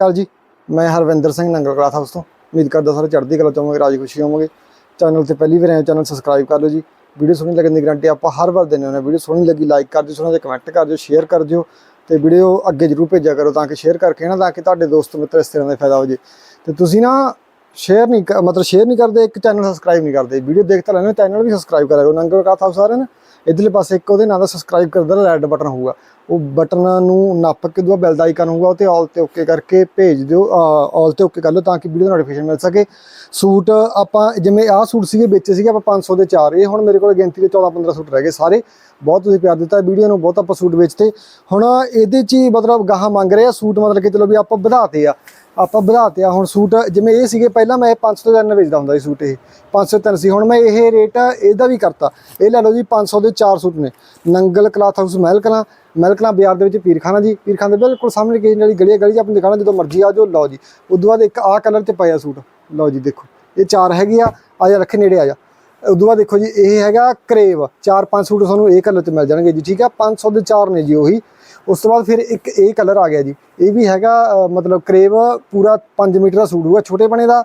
ਕਾਲ ਜੀ। ਮੈਂ Harvinder Singh Nangal cloth house ਤੋਂ। ਉਮੀਦ ਕਰਦਾ ਸਾਰੇ ਚੜ੍ਹਦੀ ਕਲਾ ਚਾਹਾਂਗੇ ਰਾਜੀ ਖੁਸ਼ੀ ਹੋਵਾਂਗੇ। ਚੈਨਲ ਤੇ ਪਹਿਲੀ ਵਾਰ ਆਏ ਚੈਨਲ ਸਬਸਕ੍ਰਾਈਬ ਕਰ ਲਓ ਜੀ। ਵੀਡੀਓ ਸੋਹਣੀ ਲੱਗਣ ਦੀ ਗਰੰਟੀ ਆਪਾਂ ਹਰ ਵਾਰ ਦਿੰਦੇ ਹੁੰਦੇ ਹਾਂ। ਵੀਡੀਓ ਸੋਹਣੀ ਲੱਗੀ ਲਾਈਕ ਕਰ ਦਿਓ, ਸੋਹਣਾ ਜਿਹਾ ਕਮੈਂਟ ਕਰ ਦਿਓ ਸ਼ੇਅਰ ਕਰ ਦਿਓ। ਤੇ ਵੀਡੀਓ ਅੱਗੇ ਜਰੂਰ ਭੇਜਿਆ ਕਰੋ ਤਾਂ ਕਿ ਸ਼ੇਅਰ ਕਰਕੇ ਨਾ, ਤਾਂ ਕਿ ਤੁਹਾਡੇ ਦੋਸਤ, ਮਿੱਤਰ ਇਸ ਤਰ੍ਹਾਂ ਦਾ ਫਾਇਦਾ ਹੋ ਜੇ। ਤੇ ਤੁਸੀਂ ਨਾ ਸ਼ੇਅਰ ਨਹੀਂ ਕ- ਮਤਲਬ ਸ਼ੇਅਰ ਨਹੀਂ ਕਰਦੇ, ਇੱਕ ਚੈਨਲ ਸਬਸਕ੍ਰਾਈਬ ਨਹੀਂ ਕਰਦੇ। ਵੀਡੀਓ ਦੇਖ ਤਾਂ ਲੈਣਾ ਚੈਨਲ ਵੀ ਸਬਸਕ੍ਰਾਈਬ ਕਰਿਆ ਕਰੋ। ਨੰਗਲ ਕਲਾਥ ਹਾਊਸ ਸਾਰਿਆਂ ਨੇ, ਇਧਰਲੇ ਪਾਸੇ ਇੱਕ ਉਹਦੇ ਨਾਂ ਦਾ ਸਬਸਕ੍ਰਾਈਬ ਕਰਦਾ ਰੈੱਡ ਬਟਨ ਹੋਊਗਾ। ਉਹ ਬਟਨ ਨੂੰ ਨੱਪ ਕੇ ਦੂਆ ਬੈਲ ਦਾ ਆਈਕਨ ਹੋਊਗਾ ਉਹ ਤੇ ਆਲ ਤੇ ਓਕੇ ਕਰਕੇ ਭੇਜ ਦਿਓ ਆਲ ਤੇ ਓਕੇ ਕਰ ਲਓ ਤਾਂ ਕਿ ਵੀਡੀਓ ਦਾ ਨੋਟੀਫਿਕੇਸ਼ਨ ਮਿਲ ਸਕੇ। ਸੂਟ ਆਪਾਂ ਜਿਵੇਂ ਆਹ ਸੂਟ ਸੀਗੇ, ਵੇਚੇ ਸੀਗੇ ਆਪਾਂ 500 ਦੇ ਚਾਰ। ਇਹ ਹੁਣ ਮੇਰੇ ਕੋਲ ਗਿਣਤੀ ਦੇ 14 15 ਸੂਟ ਰਹਿ ਗਏ ਸਾਰੇ। ਬਹੁਤ ਤੁਸੀਂ ਪਿਆਰ ਦਿੱਤਾ ਵੀਡੀਓ ਨੂੰ, ਬਹੁਤ ਆਪਾਂ ਸੂਟ ਵੇਚਤੇ। ਹੁਣ ਇਹਦੇ ਚ ਹੀ ਮਤਲਬ ਗਾਹਾਂ ਮੰਗ ਰਹੇ ਆ ਸੂਟ ਮਤਲਬ ਕਿ ਚਲੋ ਵੀ ਆਪਾਂ ਵਧਾਤੇ ਆ। ਆਪਾਂ ਵਧਾਤੇ ਆ ਹੁਣ ਸੂਟ ਜਿਵੇਂ ਇਹ ਸੀਗੇ ਪਹਿਲਾਂ ਮੈਂ ਇਹ 500 ਦੇ ਤਿੰਨ ਵੇਚਦਾ ਹੁੰਦਾ ਸੀ ਸੂਟ ਇਹ। 500 ਤਿੰਨ ਸੀ ਹੁਣ ਮੈਂ ਇਹ ਰੇਟ ਇਹਦਾ ਵੀ ਕਰਤਾ। ਇਹ ਲੈ ਲਓ ਜੀ 500 ਦੇ ਚਾਰ ਸੂਟ ਨੇ। ਨੰਗਲ ਕਲਾਥ ਹਾਊਸ ਮਹਿਲ ਕਲਾਂ ਮਹਿਲ ਬਾਜ਼ਾਰ ਦੇ ਵਿੱਚ ਪੀਰਖਾਨਾ ਜੀ। ਪੀਰਖਾਨਾ ਦੇ ਬਿਲਕੁਲ ਸਾਹਮਣੇ ਕਿਸੇ ਵਾਲੀ ਗਲੀ ਹੈ, ਗਲੀ 'ਚ ਆਪਣੀ ਦੁਕਾਨ ਜਦੋਂ ਮਰਜ਼ੀ ਆ ਜਾਓ ਲਓ ਜੀ। ਉਦੋਂ ਬਾਅਦ ਇੱਕ ਆਹ ਕਲਰ 'ਚ ਪਾਇਆ ਸੂਟ। ਲਓ ਜੀ ਦੇਖੋ। ਇਹ ਚਾਰ ਹੈਗੇ ਆ ਆ ਜਾ ਰੱਖੇ ਨੇੜੇ ਆ ਜਾ। ਉਦੋਂ ਬਾਅਦ ਦੇਖੋ ਜੀ ਇਹ ਹੈਗਾ ਕਰੇਵ। ਚਾਰ ਪੰਜ ਸੂਟ ਤੁਹਾਨੂੰ ਇਹ ਕਲਰ 'ਚ ਮਿਲ ਜਾਣਗੇ ਜੀ ਠੀਕ ਆ? 500 ਦੇ ਚਾਰ ਨੇ ਜੀ ਉਹੀ। ਉਸ ਤੋਂ ਬਾਅਦ ਫਿਰ ਇੱਕ ਇਹ ਕਲਰ ਆ ਗਿਆ ਜੀ। ਇਹ ਵੀ ਹੈਗਾ ਮਤਲਬ ਕਰੇਵ ਪੂਰਾ 5 ਮੀਟਰ ਦਾ ਸੂਟ ਹੋਊਗਾ ਛੋਟੇ ਬਣੇ ਦਾ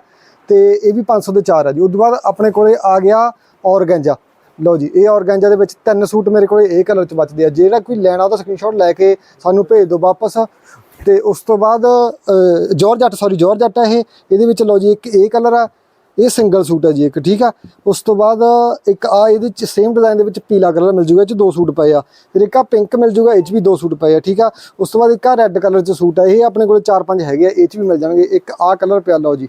ਤੇ ਇਹ ਵੀ 500 ਦੇ ਚਾਰ ਆ ਜੀ। ਉਸ ਤੋਂ ਬਾਅਦ ਆਪਣੇ ਕੋਲੇ ਆ ਗਿਆ ਔਰਗੈਂਜਾ। ਲਓ ਜੀ ਇਹ ਔਰਗੈਂਜਾ ਦੇ ਵਿੱਚ ਤਿੰਨ ਸੂਟ ਮੇਰੇ ਕੋਲੇ ਇਹ ਕਲਰ 'ਚ ਬਚਦੇ ਆ। ਜਿਹੜਾ ਕੋਈ ਲੈਣਾ ਉਹਦਾ ਸਕਰੀਨਸ਼ਾਟ ਲੈ ਕੇ ਸਾਨੂੰ ਭੇਜ ਦਿਓ ਵਾਪਸ। ਤੇ ਉਸ ਤੋਂ ਬਾਅਦ ਅ, ਜੋਰਜੱਟ ਸੌਰੀ ਜੋਰਜੱਟ ਆ ਇਹ। ਇਹਦੇ ਵਿੱਚ ਲਓ ਜੀ ਇੱਕ ਇਹ ਕਲਰ ਆ ਇਹ ਸਿੰਗਲ ਸੂਟ ਹੈ ਜੀ ਇੱਕ, ਠੀਕ ਆ? ਉਸ ਤੋਂ ਬਾਅਦ ਇੱਕ ਆ ਇਹਦੇ ਚ ਸੇਮ ਡਿਜ਼ਾਈਨ ਦੇ ਵਿੱਚ ਪੀਲਾ ਕਲਰ ਮਿਲ ਜੂਗਾ, ਇਹ ਚ ਦੋ ਸੂਟ ਪਏ ਆ। ਫਿਰ ਇੱਕ ਆ ਪਿੰਕ ਮਿਲ ਜੂਗਾ, ਇਹ ਚ ਵੀ ਦੋ ਸੂਟ ਪਏ ਆ, ਠੀਕ ਆ? ਉਸ ਤੋਂ ਬਾਅਦ ਇੱਕ ਆ ਰੈੱਡ ਕਲਰ ਚ ਸੂਟ ਆ, ਇਹ ਆਪਣੇ ਕੋਲ ਚਾਰ ਪੰਜ ਹੈਗੇ ਆ, ਇਹ ਚ ਵੀ ਮਿਲ ਜਾਣਗੇ। ਇੱਕ ਆ ਕਲਰ ਪਿਆ, ਲਓ ਜੀ।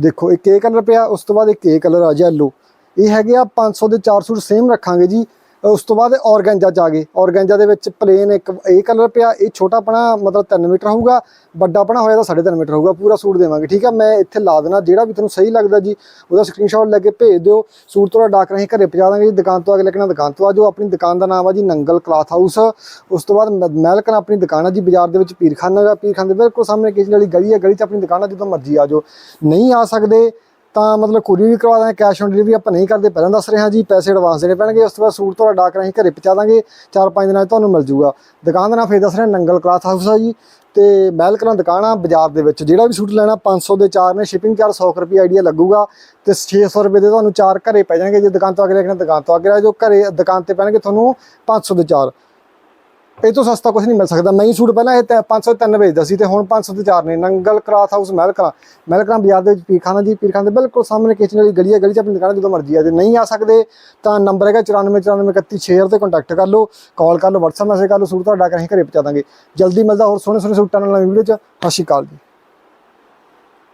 ਦੇਖੋ, ਇੱਕ ਇਹ ਕਲਰ ਪਿਆ, ਉਸ ਤੋਂ ਬਾਅਦ ਇੱਕ ਇਹ ਕਲਰ ਆ ਯੈਲੋ ਇਹ ਹੈਗੇ ਆ 500 ਦੇ ਚਾਰ ਸੂਟ ਸੇਮ ਰੱਖਾਂਗੇ ਜੀ। ਉਸ ਤੋਂ ਬਾਅਦ ਔਰਗੈਂਜਾ ਚ ਆ ਗਏ। ਔਰਗੈਂਜਾ ਦੇ ਵਿੱਚ ਪਲੇਨ ਇੱਕ ਇਹ ਕਲਰ ਪਿਆ, ਇਹ ਛੋਟਾ ਪਣਾ ਮਤਲਬ 3 ਮੀਟਰ ਹੋਊਗਾ, ਵੱਡਾ ਪਣਾ ਹੋਇਆ ਤਾਂ 3.5 ਮੀਟਰ ਹੋਊਗਾ, ਪੂਰਾ ਸੂਟ ਦੇਵਾਂਗੇ, ਠੀਕ ਆ? ਮੈਂ ਇੱਥੇ ਲਾ ਦੇਣਾ, ਜਿਹੜਾ ਵੀ ਤੁਹਾਨੂੰ ਸਹੀ ਲੱਗਦਾ ਜੀ, ਉਹਦਾ ਸਕਰੀਨਸ਼ਾਟ ਲੈ ਕੇ ਭੇਜ ਦਿਓ। ਸੂਟ ਤੁਹਾਡਾ ਡਾਕ ਰਾਹੀਂ, ਘਰੇ ਪਹੁੰਚਾ ਦਾਂਗੇ ਜੀ, ਦੁਕਾਨ ਤੋਂ ਆ ਕੇ ਲੈਣਾ ਦੁਕਾਨ ਤੋਂ ਆ ਜਾਓ, ਆਪਣੀ ਦੁਕਾਨ ਦਾ ਨਾਮ ਆ ਜੀ ਨੰਗਲ ਕਲਾਥ ਹਾਊਸ ਉਸ ਤੋਂ ਬਾਅਦ ਮ- ਮਹਿਲਕਨ ਆਪਣੀ ਦੁਕਾਨ ਆ ਜੀ, ਬਾਜ਼ਾਰ ਦੇ ਵਿੱਚ ਪੀਰਖਾਨਾ ਦਾ ਪੀਰਖਾਨੇ ਦੇ ਬਿਲਕੁਲ ਸਾਹਮਣੇ ਕਿਸੇ ਵਾਲੀ ਗਲੀ ਹੈ ਗਲੀ 'ਚ ਆਪਣੀ ਦੁਕਾਨ ਆ, ਜਦੋਂ ਮਰਜ਼ੀ ਆ ਜਾਓ। ਨਹੀਂ ਆ ਸਕਦੇ ਤਾਂ ਮਤਲਬ ਕੁਰੀਅਰ ਵੀ ਕਰਵਾ ਦਾਂਗੇ ਕੈਸ਼ ਔਨ ਡਿਲੀਵਰੀ ਆਪਾਂ ਨਹੀਂ ਕਰਦੇ, ਪਹਿਲਾਂ ਦੱਸ ਰਹੇ ਹਾਂ ਜੀ, ਪੈਸੇ ਐਡਵਾਂਸ ਦੇਣੇ ਪੈਣਗੇ, ਉਸ ਤੋਂ ਬਾਅਦ ਸੂਟ ਤੁਹਾਡਾ ਡਾਕ ਰਾਹੀਂ ਘਰੇ ਪਹੁੰਚਾ ਦਾਂਗੇ, ਚਾਰ ਪੰਜ ਦਿਨਾਂ 'ਚ ਤੁਹਾਨੂੰ ਮਿਲ ਜੂਗਾ। ਦੁਕਾਨ ਦਾ ਨਾਮ ਫੇਰ ਦੱਸ ਰਿਹਾ, ਨੰਗਲ ਕਲਾਥ ਹਾਊਸ ਆ ਜੀ, ਤੇ ਮਹਿਲ ਕਲਾਂ ਦੁਕਾਨ ਆ ਬਾਜ਼ਾਰ ਦੇ ਵਿੱਚ, ਜਿਹੜਾ ਵੀ ਸੂਟ ਲੈਣਾ 500 ਦੇ ਚਾਰ ਨੇ ਸ਼ਿਪਿੰਗ ਚਾਰਜ 100 ਰੁਪਏ ਆਈਡੀਆ ਲੱਗੂਗਾ, ਤੇ 600 ਰੁਪਏ ਦੇ ਤੁਹਾਨੂੰ ਚਾਰ ਘਰੇ ਪੈ ਜਾਣਗੇ, ਜੇ ਦੁਕਾਨ ਤੋਂ ਅੱਗੇ ਲੈਣਾ ਦੁਕਾਨ ਤੋਂ ਅੱਗੇ ਲੈ ਜਾਓ, ਘਰੇ ਦੁਕਾਨ ਤੇ ਪੈਣਗੇ ਤੁਹਾਨੂੰ 500 ਦੇ ਚਾਰ। ਇਹ ਤੋਂ ਸਸਤਾ ਕੁਝ ਨਹੀਂ ਮਿਲ ਸਕਦਾ। ਮੈਂ ਸੂਟ ਪਹਿਲਾਂ ਇਹ ਤਾਂ 503 ਵੇਚਦਾ ਸੀ ਤੇ ਹੁਣ 500 ਤੇ 4 ਨੇ। ਨੰਗਲ ਕਲਾਥ ਹਾਊਸ ਮਹਿਲਕਲਾਂ ਮਹਿਲਕਲਾਂ ਬਾਜ਼ਾਰ ਦੇ ਵਿੱਚ ਪੀਰਖਾਨਾ ਜੀ। ਪੀਰਖਾਨਾ ਦੇ ਬਿਲਕੁਲ ਸਾਹਮਣੇ ਕਿਚਨ ਵਾਲੀ ਗਲੀ ਹੈ। ਗਲੀ 'ਚ ਆਪਣੀ ਦੁਕਾਨ ਜਦੋਂ ਮਰਜ਼ੀ ਆ ਜੇ ਨਹੀਂ ਆ ਸਕਦੇ ਤਾਂ ਨੰਬਰ ਹੈਗਾ 949431 ਤੇ ਕੰਟੈਕਟ ਕਰ ਲਓ। ਕਾਲ ਕਰ ਲਓ, WhatsApp ਮੈਸੇਜ ਕਰ ਲਓ। ਸੂਟ ਤੁਹਾਡਾ ਕਹੀਂ ਘਰੇ ਪਹੁੰਚਾ ਦਾਂਗੇ। ਜਲਦੀ ਮਿਲਦਾ ਹੋਰ ਸੋਹਣੇ ਸੋਹਣੇ ਸੂਟਾਂ ਨਾਲ ਨਵੀਂ ਵੀਡੀਓ 'ਚ। ਸਤਿ ਸ਼੍ਰੀ ਅਕਾਲ ਜੀ।